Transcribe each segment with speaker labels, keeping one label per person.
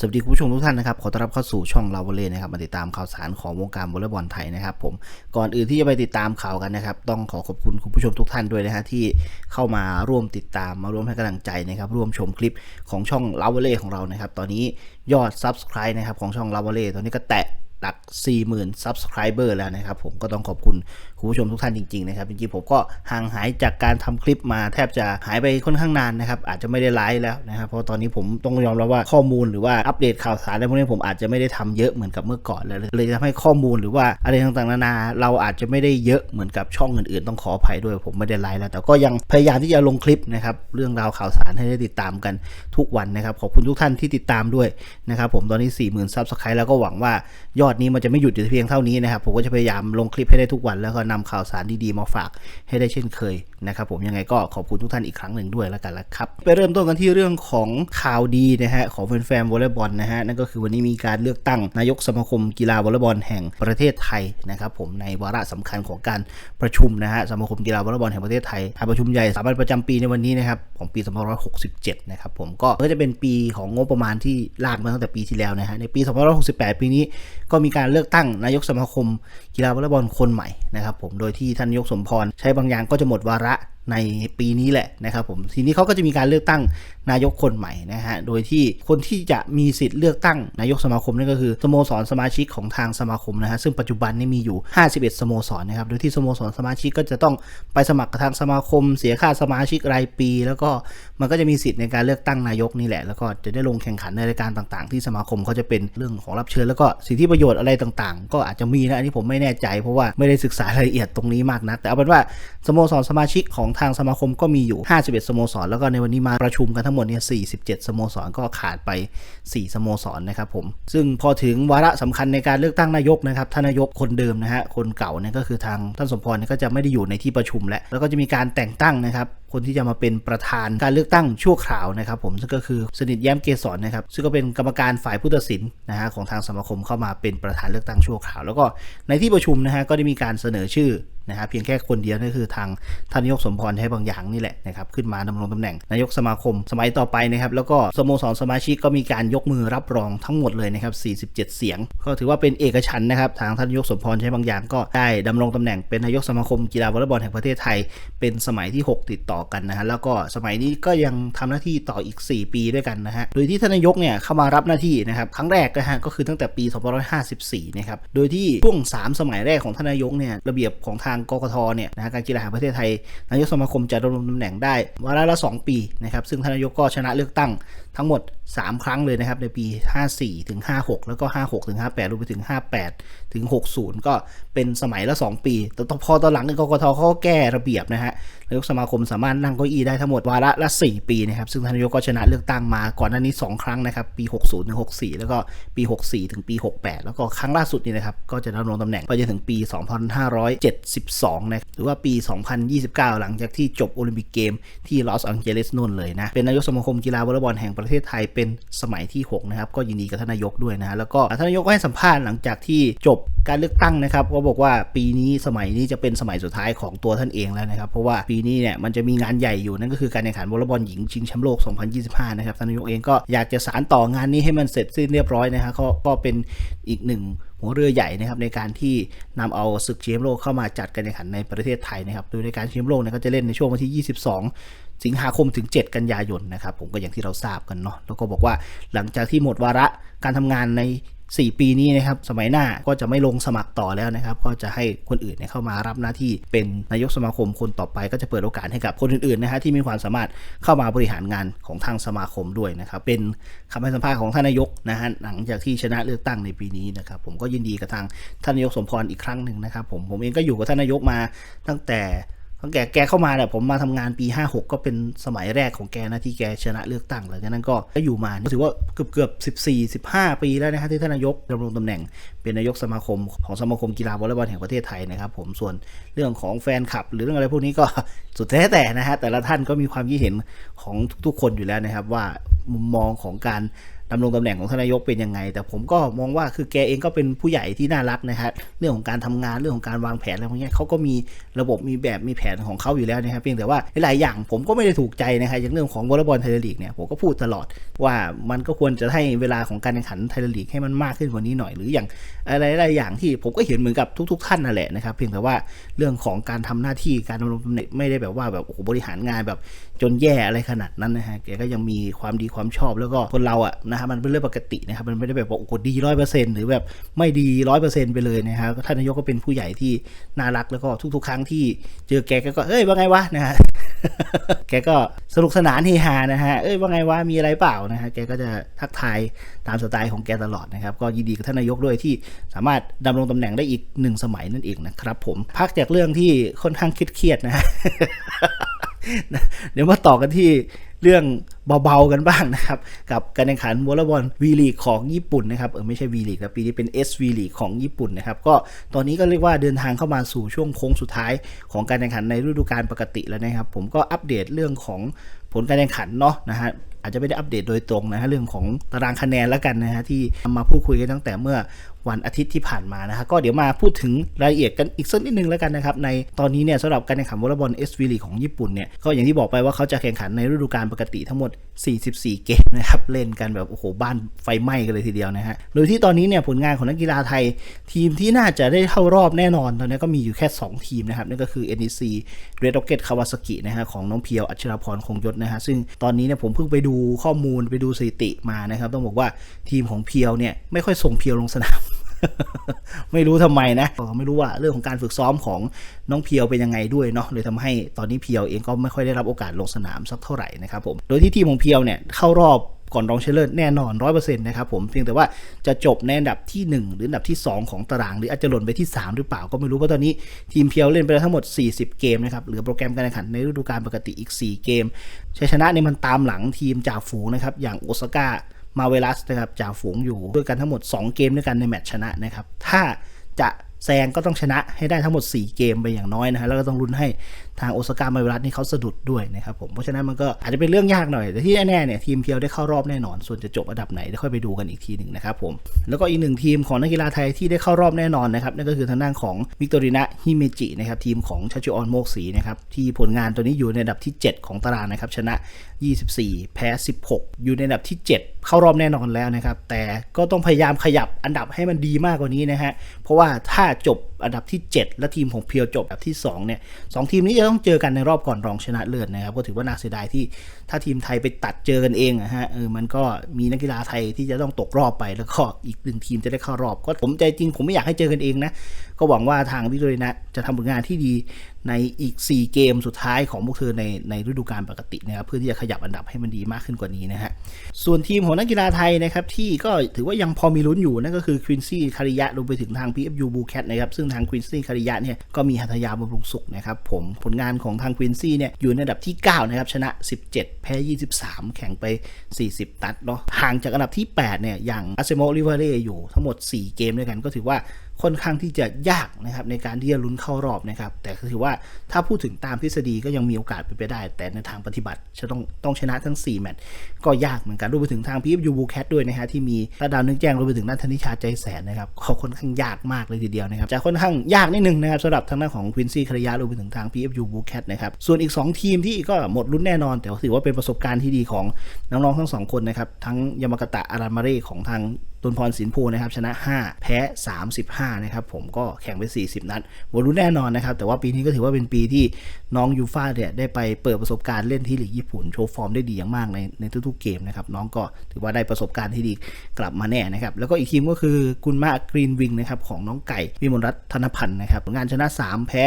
Speaker 1: สวัสดีคุณผู้ชมทุกท่านนะครับ ขอต้อนรับเข้าสู่ช่องเราวอลเล่นะครับมาติดตามข่าวสารของวงการวอลเลย์บอลไทยนะครับผมก่อนอื่นที่จะไปติดตามข่าวกันนะครับ ต้องขอขอบคุณคุณผู้ชมทุกท่านด้วยนะฮะที่เข้ามาร่วมติดตามมาร่วมให้กำลังใจนะครับ ร่วมชมคลิปของช่องเราวอลเล่ของเรานะครับ ตอนนี้ยอด Subscribe นะครับของช่องเราวอลเล่ตอนนี้ก็แตะ หลัก 40,000 Subscriber แล้วนะครับผมก็ต้องขอบคุณคุณผู้ชมทุกท่านจริงๆนะครับจริงๆผมก็ห่างหายจากการทำคลิปมาแทบจะหายไปค่อนข้างนานนะครับอาจจะไม่ได้ไลฟ์แล้วนะครับเพราะตอนนี้ผมต้องยอมรับว่าข้อมูลหรือว่าอัปเดตข่าวสารอะไรพวกนี้ผมอาจจะไม่ได้ทำเยอะเหมือนกับเมื่อก่อนแล้วเลยทำให้ข้อมูลหรือว่าอะไรต่างๆนานาเราอาจจะไม่ได้เยอะเหมือนกับช่องอื่นๆ ต้องขออภัยด้วยผมไม่ได้ไลฟ์แล้วแต่ก็ยังพยายามที่จะลงคลิปนะครับเรื่องราวข่าวสารให้ได้ติดตามกันทุกวันนะครับขอบคุณทุกท่านที่ติดตามด้วยนะครับผมตอนนี้ 40,000 Subscribe แล้วก็หวังว่ายอดนี้มันจะไม่หยุดอยู่เพียงเท่านี้นะครับ ผมก็จะพยายามลงคลิปให้ได้ทุกวัน แล้วก็นำข่าวสารดีๆมาฝากให้ได้เช่นเคยนะครับผมยังไงก็ขอบคุณทุกท่านอีกครั้งหนึ่งด้วยแล้วกันละครับไปเริ่มต้นกันที่เรื่องของข่าวดีนะฮะของแฟนๆวอลเลย์บอลนะฮะนั่นก็คือวันนี้มีการเลือกตั้งนายกสมาคมกีฬาวอลเลย์บอลแห่งประเทศไทยนะครับผมในวาระสำคัญของการประชุมนะฮะสมาคมกีฬาวอลเลย์บอลแห่งประเทศไทยการประชุมใหญ่สามัญประจำปีในวันนี้นะครับของปี2567นะครับผมก็ก็จะเป็นปีของงบประมาณที่ลากมาตั้งแต่ปีที่แล้วนะฮะในปี2568 ปีนี้ก็มีการเลือกตั้งนายกสมาคมกีฬาวอลเลย์บอลคนใหม่นะครับผมโดยที่ท่านนายกสมพรใช้บางอย่างก็จะหมดวาระ at ในปีนี้แหละนะครับผมทีนี้เขาก็จะมีการเลือกตั้งนายกคนใหม่นะฮะโดยที่คนที่จะมีสิทธิ์เลือกตั้งนายกสมาคมนั่นก็คือสโมสรสมาชิกของทางสมาคมนะฮะซึ่งปัจจุบันนี่มีอยู่ 51 สโมสรนะครับโดยที่สโมสรสมาชิกก็จะต้องไปสมัครกับทางสมาคม เสียค่าสมาชิกรายปี แล้วก็มันก็จะมีสิทธิ์ในการเลือกตั้งนายกนี่แหละ แล้วก็จะได้ลงแข่งขันในรายการต่างๆ ที่สมาคมเขาจะเป็นเรื่องของรับเชิญแล้วก็สิทธิประโยชน์อะไรต่างๆ ก็อาจจะมีนะอันนี้ผมไม่แน่ใจ เพราะว่าไม่ได้ศึกษารายละเอียดตรงนี้มากนะแต่เอาเป็นว่าสโมสรสมาชิกของทางสมาคมก็มีอยู่ 51 สโมสร แล้วก็ในวันนี้มาประชุมกันทั้งหมดเนี่ย 47 สโมสร ก็ขาดไป 4 สโมสรนะครับผม ซึ่งพอถึงวาระสำคัญในการเลือกตั้งนายกนะครับ ท่านนายกคนเดิมนะฮะ คนเก่าเนี่ยก็คือทางท่านสมพรเนี่ยก็จะไม่ได้อยู่ในที่ประชุมแล้ว แล้วก็จะมีการแต่งตั้งนะครับคนที่จะมาเป็นประธานการเลือกตั้งชั่วคราวนะครับผมซึ่งก็คือสนิทแย้มเกษรนะครับซึ่งก็เป็นกรรมการฝ่ายผู้ตัดสินนะฮะของทางสมาคมเข้ามาเป็นประธานเลือกตั้งชั่วคราว แล้วก็ในที่ประชุมนะฮะก็ได้มีการเสนอชื่อ นะฮะเพียงแค่คนเดียวนั่นคือทางท่านนายกสมพรใช้บางอย่างนี่แหละนะครับขึ้นมาดำรงตำแหน่งนายกสมาคมสมัยต่อไปนะครับแล้วก็สโมสรสมาชิกก็มีการยกมือรับรองทั้งหมดเลยนะครับ 47 เสียง ก็ถือว่าเป็นเอกฉันนะครับทางท่านนายกสมพรใช้บางอย่างก็ได้ดำรงตำแหน่งเป็นนายกสมาคมกีฬาวอลเลย์บอลแห่งประเทศไทย เป็นสมัยที่ 6 ติดต่อกันนะฮะแล้วก็สมัยนี้ก็ยังทำหน้าที่ต่ออีก 4 ปีด้วยกันนะฮะโดยที่ท่านนายกเนี่ยเข้ามารับหน้าที่นะครับครั้งแรกนะฮะก็คือตั้งแต่ปี2554นะครับโดยที่ช่วง 3 สมัยแรกของท่านนายกเนี่ยระเบียบของทางกกทเนี่ยนะการกีฬาแห่งประเทศไทย นายกสมาคมจะดำรงตำแหน่งได้วาระละ 2 ปีนะครับซึ่งท่านนายกก็ชนะเลือกตั้งทั้งหมด 3 ครั้งเลยนะครับในปี 54ถึง56 แล้วก็ 56ถึง58รวมไปถึง 58ถึง60 ก็เป็นสมัยละ 2 ปี แต่พอตอนหลังกกทเขาแก้ระเบียบนะฮะ นายกสมาคมสามารถนั่งเก้าอี้ได้ทั้งหมดวาระละ 4 ปีนะครับซึ่งท่านนายกก็ชนะเลือกตั้งมาก่อนหน้านี้ 2 ครั้งนะครับปี 60ถึง64 แล้วก็ปี 64 ถึงปี 68 แล้วก็ครั้งล่าสุดนี่นะครับก็จะดำรงตำแหน่งไปจนถึงปี 2572 นะหรือว่าปี 2029 หลังจากที่จบโอลิมปิกเกมที่ลอสแองเจลิสนู่นเลยนะเป็นนายกสมาคมกีฬาวอลเลย์บอลแห่งประเทศไทยเป็นสมัยที่ 6 นะครับก็ยินดีกับท่านนายกด้วยนะแล้วก็ท่านนายกก็ให้สัมภาษณ์หลังจากที่จบ การเลือกตั้งนะครับก็บอกว่าปีนี้สมัยนี้จะเป็นสมัยสุดท้ายของตัวท่านเองแล้วนะครับ เพราะว่าปีนี้เนี่ยมันจะมีงานใหญ่อยู่นั่นก็คือการแข่งขันวอลเลย์บอลหญิงชิงแชมป์โลก 2025 นะครับท่านนายกเองก็อยากจะสานต่องานนี้ให้มันเสร็จสิ้นเรียบร้อยนะครับก็ก็เป็นอีกหนึ่งหัวเรือใหญ่นะครับในการที่นำเอาศึกแชมป์โลกเข้ามาจัดการแข่งขันในประเทศไทยนะครับโดยในการแชมป์โลกเนี่ยก็จะเล่นในช่วงวันที่ 22 สิงหาคมถึง 7 กันยายนนะครับผมก็อย่างที่เราทราบกันเนาะแล้วก็บอกว่าหลังจากที่หมดวาระการทำงานใน 4 ปีนี้นะครับสมัยหน้าก็จะไม่ลงสมัครต่อแล้วนะครับ ก็จะให้คนอื่นเนี่ยเข้ามารับหน้าที่เป็นนายกสมาคมคนต่อไปก็จะเปิดโอกาสให้กับคนอื่นๆนะฮะที่มีความสามารถเข้ามาบริหารงานของทางสมาคมด้วยนะครับ เป็นคำให้สัมภาษณ์ของท่านนายกนะฮะหลังจากที่ชนะเลือกตั้งในปีนี้นะครับผมก็ยินดีกับทางท่านนายกสมพรอีกครั้งหนึ่งนะครับผมผมเองก็อยู่กับท่านนายกมาตั้งแต่ ตั้งแต่แกเข้ามาเนี่ยผมมาทำงานปี 56 ก็เป็นสมัยแรกของแกนะที่แกชนะเลือกตั้งหลังจากนั้นก็อยู่มาถือว่าเกือบเกือบ14 15 ปีแล้วนะฮะที่ท่านนายกดำรงตำแหน่ง เป็นนายกสมาคมของสมาคมกีฬาวอลเลย์บอลแห่งประเทศไทยนะครับผมส่วนเรื่องของแฟนคลับ หรือเรื่องอะไรพวกนี้ก็สุดแท้แต่นะฮะแต่ละท่านก็มีความคิดเห็นของทุกๆคนอยู่แล้วนะครับว่ามุมมองของการ ดำรงตำแหน่งของทนายกเป็นยังไง แต่ผมก็มองว่าคือแกเองก็เป็นผู้ใหญ่ที่น่ารักนะครับเรื่องของการทำงานเรื่องของการวางแผนอะไรพวกนี้เขาก็มีระบบมีแบบมีแผนของเขาอยู่แล้วนะครับเพียงแต่ว่าหลายอย่างผมก็ไม่ได้ถูกใจนะครับอย่างเรื่องของวอลเลย์บอลไทยลีกเนี่ยผมก็พูดตลอดว่ามันก็ควรจะให้เวลาของการแข่งขันไทยลีกให้มันมากขึ้นกว่านี้หน่อยหรืออย่างอะไรหลายอย่างที่ผมก็เห็นเหมือนกับทุก ๆ ท่านนั่นแหละนะครับเพียงแต่ว่าเรื่องของการทำหน้าที่การดำรงตำแหน่งไม่ได้แบบว่าแบบโอ้โหบริหารงานแบบจนแย่อะไรขนาดนั้นนะฮะแกก็ยังมีความดีความชอบแล้วก็คนเราอะนะะมันเป็นเรื่องปกตินะครับมันไม่ได้แบบว่าโอ้โหดีร้อยเปอร์เซ็นต์หรือแบบไม่ดีร้อยเปอร์เซ็นต์ไปเลยนะครับท่านนายกก็เป็นผู้ใหญ่ที่น่ารักแล้วก็ทุก ๆ ครั้งที่เจอแกก็เอ้ยว่าไงวะนะฮะแกก็สนุกสนานเฮฮานะฮะเอ้ยว่าไงวะมีอะไรเปล่านะฮะแกก็จะทักทายตามสไตล์ของแกตลอดนะครับก็ยินดีกับท่านนายกด้วยที่สามารถดำรงตำแหน่งได้อีกหนึ่งสมัยนั่นเองนะครับผมพักจากเรื่องที่ค่อนข้างเครียดนะฮะเดี๋ยวมาต่อกันที่ เรื่องเบาๆกันบ้างนะครับ กับการแข่งขันวอลเลย์บอลวีลีกของญี่ปุ่นนะครับเออไม่ใช่วีลีกนะปีนี้เป็น S วีลีกของญี่ปุ่นนะครับก็ตอนนี้ก็เรียกว่าเดินทางเข้ามาสู่ช่วงโค้งสุดท้ายของการแข่งขันในฤดูกาลปกติแล้วนะครับ ผมก็อัปเดตเรื่องของผลการแข่งขันเนาะนะฮะอาจจะไม่ได้อัปเดตโดยตรงนะฮะเรื่องของตารางคะแนนแล้วกันนะฮะที่มาพูดคุยกันตั้งแต่เมื่อวันอาทิตย์ที่ผ่านมานะฮะก็เดี๋ยวมาพูดถึงรายละเอียดกันอีกสักนิดนึงแล้วกันนะครับในตอนนี้เนี่ยสำหรับการแข่งขันวอลเลย์บอลเอสวีลีของญี่ปุ่นเนี่ยก็อย่างที่บอกไปว่าเขาจะแข่งขันในฤดูกาลปกติทั้งหมด 44 เกมนะครับเล่นกันแบบโอ้โหบ้านไฟไหม้กันเลยทีเดียวนะฮะโดยที่ตอนนี้เนี่ยผลงานของนักกีฬาไทย ทีมที่น่าจะได้เข้ารอบแน่นอนตอนนี้ก็มีอยู่แค่ 2 ทีมนะครับนั่นก็คือ NEC Red Rocket Kawasaki นะฮะของน้องเพียวอัชราพรคงยศนะฮะซึ่งตอนนี้เนี่ยผมเพิ่งไปดูข้อมูลไปดูสถิติมานะครับ ต้องบอกว่าทีมของเพียวเนี่ยไม่ค่อยส่งเพียวลงสนาม ไม่รู้ทำไมนะไม่รู้ว่าเรื่องของการฝึกซ้อมของน้องเพียวเป็นยังไงด้วยเนาะเลยทำให้ตอนนี้เพียวเองก็ไม่ค่อยได้รับโอกาสลงสนามสักเท่าไหร่นะครับผมโดยที่ทีมของเพียวเนี่ยเข้ารอบ ก่อนรองเชนะเลิศแน่นอน100%นะครับผมเพียงแต่ว่าจะจบในอันดับที่ 1 หรืออันดับที่ 2 ของตาราง หรืออาจจะหล่นไปที่ 3 หรือเปล่าก็ไม่รู้เพราะตอนนี้ทีมเพียวเล่นไปแล้วทั้งหมด 40 เกมนะครับเหลือโปรแกรมการแข่งขันในฤดูกาลปกติอีก 4 เกมชัยชนะเนี่ยมันตามหลังทีมจ่าฝูงนะครับอย่างโอซาก้ามาเวลัสนะครับจ่าฝูงอยู่ด้วยกันทั้งหมด 2 เกมด้วยกันในแมตช์ชนะนะครับถ้าจะแซงก็ต้องชนะให้ได้ทั้งหมด 4 เกมไปอย่างน้อยนะฮะแล้วก็ต้องลุ้นให้ ทางโอซาก้ามาเวลัสนี่เขาสะดุดด้วยนะครับผม เพราะฉะนั้นมันก็อาจจะเป็นเรื่องยากหน่อย แต่ที่แน่ๆเนี่ยทีมเพียวได้เข้ารอบแน่นอน ส่วนจะจบอันดับไหนเดี๋ยวค่อยไปดูกันอีกทีหนึ่งนะครับผม แล้วก็อีกหนึ่งทีมของนักกีฬาไทยที่ได้เข้ารอบแน่นอนนะครับนั่นก็คือทางด้านของวิกตอรินะฮิเมจินะครับทีมของชาชิออนโมกศรีนะครับที่ผลงานตัวนี้อยู่ในอันดับที่ 7 ของตารางนะครับชนะ 24 แพ้ 16 อยู่ในอันดับที่ 7 เข้ารอบแน่นอนแล้วนะครับแต่ก็ต้องพยายามขยับอันดับให้มันดีมากกว่านี้นะฮะเพราะว่าถ้าจบ อันดับที่ 7 และทีมของเพียวจบอันดับที่2เนี่ยสองทีมนี้จะต้องเจอกันในรอบก่อนรองชนะเลิศนะครับก็ถือว่าน่าเสียดายที่ ถ้าทีมไทยไปตัดเจอกันเองอะฮะเออมันก็มีนักกีฬาไทยที่จะต้องตกรอบไปแล้วก็อีกหนึ่งทีมจะได้เข้ารอบ ก็ผมใจจริงผมไม่อยากให้เจอกันเองนะ ก็หวังว่าทางวิโรนะจะทำผลงานที่ดีในอีก 4 เกมสุดท้ายของพวกเธอในในฤดูกาลปกตินะครับเพื่อที่จะขยับอันดับให้มันดีมากขึ้นกว่านี้นะฮะส่วนทีมของนักกีฬาไทยนะครับที่ก็ถือว่ายังพอมีลุ้นอยู่นั่นก็คือควินซี่คาริยะรวมไปถึงทาง PFU b u c a t นะครับซึ่งทางควินซี่คาริยะเนี่ยก็มีหัตถยาบำรุงสุขนะครับผมผลงานของทางควินซี่เนี่ยอยู่ในอันดับที่ 9 นะครับชนะ 17 พ้ 23 แข่งไป 40 ตัดเนาะห่างจากอันดับที่ 8 เนี่ย อย่างอาเซโมลิเวเรอยู่ทั้งหมด 4 เกมด้วยกันก็ถือว่า ค่อนข้างที่จะยากนะครับในการที่จะลุ้นเข้ารอบนะครับ แต่ถือว่าถ้าพูดถึงตามทฤษฎีก็ยังมีโอกาสเป็นไปได้ แต่ในทางปฏิบัติจะต้องต้องชนะทั้ง 4 แมตช์ก็ยากเหมือนกันรวมไปถึงทางพีฟยูบูแคทด้วยนะฮะที่มีระดาวนึกแจ้งรวมไปถึงนัทธนิชาใจแสนนะครับเขาค่อนข้างยากมากเลยทีเดียวนะครับจะค่อนข้างยากนิดนึงนะครับสำหรับทางด้านของควินซี่คารยะรวมไปถึงทาง PFU b u c a t นะครับส่วนอีก 2 ทีมที่ก็หมดลุ้นแน่นอน แต่ถือว่าเป็นประสบการณ์ที่ดีของน้องๆทั้งสองคนนะครับทั้งยามากตะอารามาเร่ของทาง ตุนพรสินภูนะครับชนะ 5 แพ้ 35 นะครับผมก็แข่งไป 40 นัดหมดลุ้นแน่นอนนะครับ แต่ว่าปีนี้ก็ถือว่าเป็นปีที่น้องยูฟ่าเนี่ยได้ไปเปิดประสบการณ์เล่นที่ลีกญี่ปุ่น โชว์ฟอร์มได้ดีอย่างมากในในทุกๆเกมนะครับ น้องก็ถือว่าได้ประสบการณ์ที่ดีกลับมาแน่นะครับ แล้วก็อีกทีมก็คือกุนมากรีนวิงนะครับของน้องไก่วิมลรัตน์ธนพันธ์นะครับงานชนะ 3 แพ้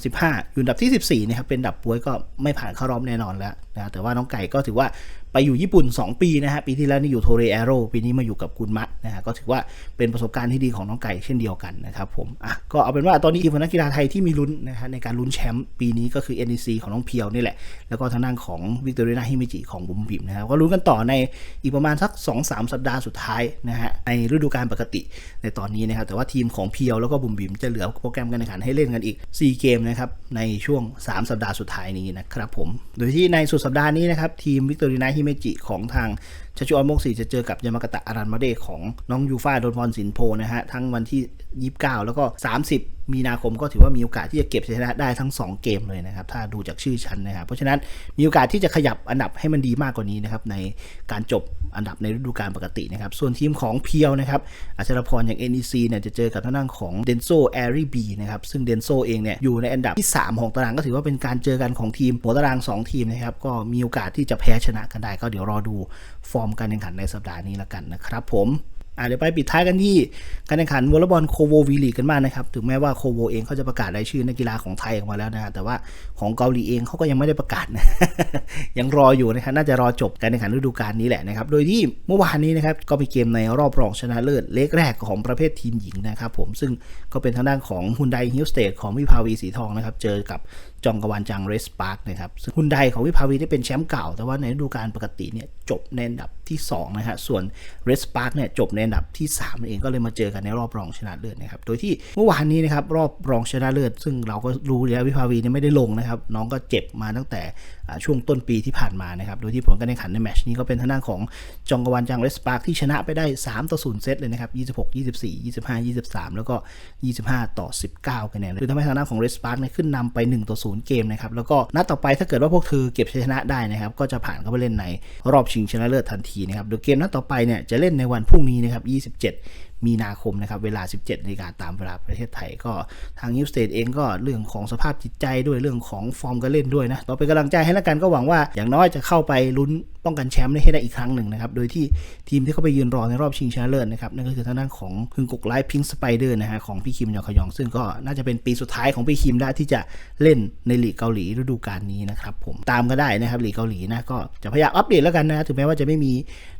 Speaker 1: 35 อยู่อันดับที่ 14นะครับเป็นดับป่วยก็ไม่ผ่านเข้ารอบแน่นอนแล้วนะแต่ว่าน้องไก่ก็ถือว่า ไปอยู่ญี่ปุ่น 2 ปีนะฮะปีที่แล้วนี่อยู่โทเรแอโรปีนี้มาอยู่กับกุนมะนะฮะก็ถือว่าเป็นประสบการณ์ที่ดีของน้องไก่เช่นเดียวกันนะครับผมอะก็เอาเป็นว่าตอนนี้ทีมนักกีฬาไทยที่มีลุ้นนะฮะในการลุ้นแชมป์ปีนี้ก็คือ NEC ของน้องเพียวนี่แหละ แล้วก็ทางด้านของวิกตอเรียนาฮิมิจิของบุมบิมนะครับก็ลุ้นกันต่อในอีกประมาณสัก 2-3 สัปดาห์สุดท้ายนะฮะในฤดูกาลปกติในตอนนี้นะครับแต่ว่าทีมของเพียวแล้วก็บุมบิมจะเหลือโปรแกรมการแข่งขันให้เล่นกันอีก 4 เกมนะครับในช่วง 3 สัปดาห์สุดท้ายนี้นะครับผมโดยที่ในสุดสัปดาห์นี้นะครับทีมวิกตอเรียนาฮิฮิเมจิของทาง ชาชูออนโมกสีจะเจอกับยามากาตะอารันมาเดของน้องยูฟ่าโดนพรสินโพนะฮะทั้งวันที่ 29 แล้วก็ 30 มีนาคมก็ถือว่ามีโอกาสที่จะเก็บชนะได้ทั้ง 2 เกมเลยนะครับ ถ้าดูจากชื่อชั้นนะครับเพราะฉะนั้นมีโอกาสที่จะขยับอันดับให้มันดีมากกว่านี้นะครับในการจบอันดับในฤดูกาลปกตินะครับส่วนทีมของเพียวนะครับอัชรพรอย่าง NEC เนี่ยจะเจอกับท่างด้านของเดนโซแอรีบีนะครับซึ่งเดนโซเองเนี่ยอยู่ในอันดับที่ 3 ของตารางก็ถือว่าเป็นการเจอกันของทีมหัวตาราง 2 ทีมนะครับก็มีโอกาสที่จะแพ้ชนะกันได้ก็เดี๋ยวรอดูฟอร์มการแข่งขันในสัปดาห์นี้ละกันนะครับผม อะเดี๋ยวไปปิดท้ายกันที่การแข่งขันวอลเลย์บอลโคโววีลีกกันบ้างนะครับ ถึงแม้ว่าโคโวเองเขาจะประกาศรายชื่อนักกีฬาของไทยออกมาแล้วนะฮะแต่ว่าของเกาหลีเองเขาก็ยังไม่ได้ประกาศนะยังรออยู่นะครับน่าจะรอจบการแข่งขันฤดูกาลนี้แหละนะครับ โดยที่เมื่อวานนี้นะครับก็มีเกมในรอบรองชนะเลิศเล็กแรกของประเภททีมหญิงนะครับผมซึ่งก็เป็นทางด้านของฮุนไดฮิลสเตทของวิภาวีสีทองนะครับเจอกับจองกวานจังเรสปาร์กนะครับซึ่งฮุนไดของวิภาวีได้เป็นแชมป์เก่า แต่ว่าในฤดูกาลปกติเนี่ยจบในอันดับที่2นะฮะส่วนเรสปาร์กเนี่ยจบในในอันดับที่3นั่นเองก็เลยมาเจอกันในรอบรองชนะเลิศนะครับโดยที่เมื่อวานนี้นะครับรอบรองชนะเลิศซึ่งเราก็รู้แล้ววิภาวีเนี่ยไม่ได้ลงนะครับ น้องก็เจ็บมาตั้งแต่ช่วงต้นปีที่ผ่านมานะครับโดยที่ผลการแข่งขันในแมชนี้ก็เป็นทางด้านของจองกวานจังเรสปาร์กที่ชนะไปได้ 3 ต่อ 0 เซตเลยนะครับ 26 24 25 23 แล้วก็ 25 ต่อ 19 คะแนนคือทำให้ทางด้านของเรสปาร์กเนี่ยขึ้นนำไป 1 ต่อ 0 เกมนะครับ แล้วก็นัดต่อไปถ้าเกิดว่าพวกเธอเก็บชนะได้นะครับ ก็จะผ่านเข้าไปเล่นในรอบชิงชนะเลิศทันทีนะครับโดยเกมนัดต่อไปเนี่ยจะเล่นในวันพรุ่งนี้นะครับ27 มีนาคมนะครับเวลา 17นาฬิกาตามเวลาประเทศไทยก็ทางยูสเตทเองก็เรื่องของสภาพจิตใจด้วยเรื่องของฟอร์มการเล่นด้วยนะต่อไปนกำลังใจให้ล้วกันก็หวังว่าอย่างน้อยจะเข้าไปลุ้นป้องกันแชมป์ได้ให้ได้อีกครั้งหนึ่งนะครับโดยที่ทีมที่เข้าไปยืนรอในรอบชิงชนะเลิศนะครับนั่นก็คือทางด้านของพึงกกไลฟ์พิงสไปเดอร์นะฮะของพี่คิมยองคยอง ซึ่งก็น่าจะเป็นปีสุดท้ายของพี่คิมได้ที่จะเล่นในลีกเกาหลีฤดูกาลนี้นะครับผมตามก็ได้นะครับลีกเกาหลีนะก็จะพยายามอัปเดตแล้วกันนะถึงแม้ว่าจะไม่มี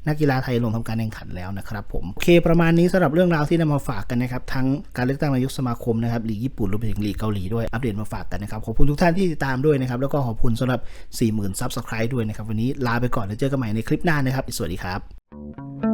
Speaker 1: นักกีฬาไทยลงทำการแข่งขันแล้วนะครับผมโอเคประมาณนี้สำหรับเรื่องราวที่นำมาฝากกันนะครับทั้งการเลือกตั้งนายกสมาคมนะครับลีกญี่ปุ่นรวมไปถึงลีกเกาหลีด้วยอัปเดตมาฝากกันนะครับขอบคุณทุกท่านที่ติดตามด้วยนะครับแล้วก็ขอบคุณสำหรับ 40,000ซับสไครต์ด้วยนะครับวันนี้ลาไปก่อนแล้วเจอกันใหม่ในคลิปหน้านะครับสวัสดีครับ